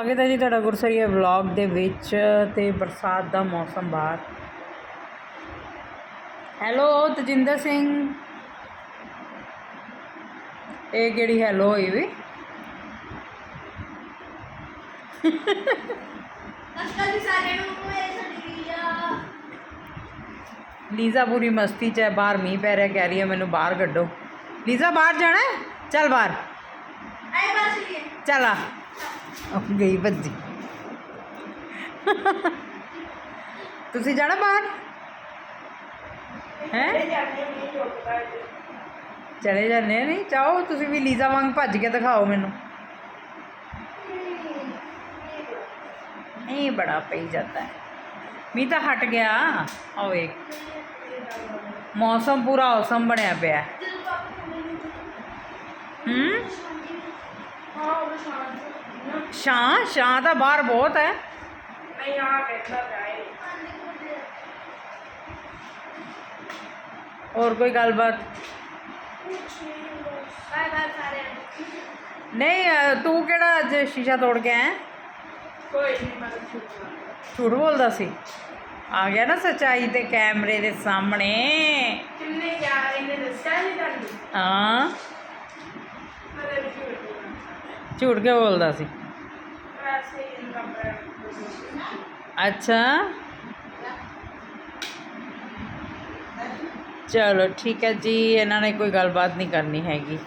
ਆਗੇ ਤਾਂ ਜੀ ਤੁਹਾਡਾ ਗੁਰਸਰੀਆ ਵਲੌਗ ਦੇ ਵਿੱਚ ਤੇ ਬਰਸਾਤ ਦਾ ਮੌਸਮ ਬਾਹਰ। ਹੈਲੋ ਤਜਿੰਦਰ ਸਿੰਘ। ਇਹ ਕਿਹੜੀ ਹੈਲੋ ਹੋਈ ਵੀ? ਅਸਕਾ ਜੀ ਸਾਰੇ ਨੂੰ ਮੇਰੇ ਵੀਡੀਓ ਲੀਜ਼ਾ ਪੂਰੀ ਮਸਤੀ 'ਚ ਹੈ ਬਾਹਰ ਮੀਂਹ ਪੈ ਰਿਹਾ ਕਹਿ ਰਹੀ ਹੈ ਮੈਨੂੰ ਬਾਹਰ ਕੱਢੋ। ਲੀਜ਼ਾ ਬਾਹਰ ਜਾਣਾ ਹੈ? ਚੱਲ ਬਾਹਰ। ਆਏ ਬਸ ਚੱਲ ਆ। ਉਹ ਗਈ ਭੱਜੀ। ਤੁਸੀਂ ਜਾਣਾ ਬਾਹਰ? ਹੈ? ਚਲੇ ਜਾਂਦੇ ਆ ਨਹੀਂ? ਚਾਹੋ ਤੁਸੀਂ ਵੀ ਲੀਜ਼ਾ ਵਾਂਗ ਭੱਜ ਕੇ ਦਿਖਾਓ ਮੈਨੂੰ। ਇਹ ਬੜਾ ਪਈ ਜਾਂਦਾ ਹੈ। ਮੀਂਹ ਤਾਂ ਹਟ ਗਿਆ। ਆ ਵੇਖ। ਮੌਸਮ ਪੂਰਾ ਔਸਮ ਬਣਿਆ ਪਿਆ। ਹੈ। ਜਦੋਂ ਪਾਪਾ ਮੈਨੂੰ ਹੂੰ ਹਾਂ ਉਹ ਸ਼ਾਂਤ ਛਾਂ ਛਾਂ ਤਾਂ ਬਾਹਰ ਬਹੁਤ ਹੈ ਨਹੀਂ ਆ ਬੈਠਾ ਜਾਏ ਹੋਰ ਕੋਈ ਗੱਲਬਾਤ ਬਾਏ ਬਾਏ ਸਾਰੇ ਨਹੀਂ ਅ, ਤੂੰ ਕਿਹੜਾ ਅੱਜ ਸ਼ੀਸ਼ਾ ਤੋੜ ਕੇ ਆਇਆ ਕੋਈ ਨਹੀਂ ਮੈਂ ਛੁੱਟਣਾ ਝੂਠ ਬੋਲਦਾ ਸੀ ਆ ਗਿਆ ਨਾ ਸੱਚਾਈ ਤੇ ਕੈਮਰੇ ਦੇ ਸਾਹਮਣੇ ਕਿੰਨੇ ਜਾ ਰਹੇ ਨੇ ਦੱਸਿਆ ਨਹੀਂ ਤੁਹਾਨੂੰ ਹਾਂ ਮੈਂ ਵੀ ਛੁੱਟਣਾ ਝੂਠ ਕਿਉਂ ਬੋਲਦਾ ਸੀ? ਅੱਛਾ। ਚਲੋ ਠੀਕ ਹੈ ਜੀ ਇਹਨਾਂ ਨੇ ਕੋਈ ਗੱਲਬਾਤ ਨਹੀਂ ਕਰਨੀ ਹੈਗੀ।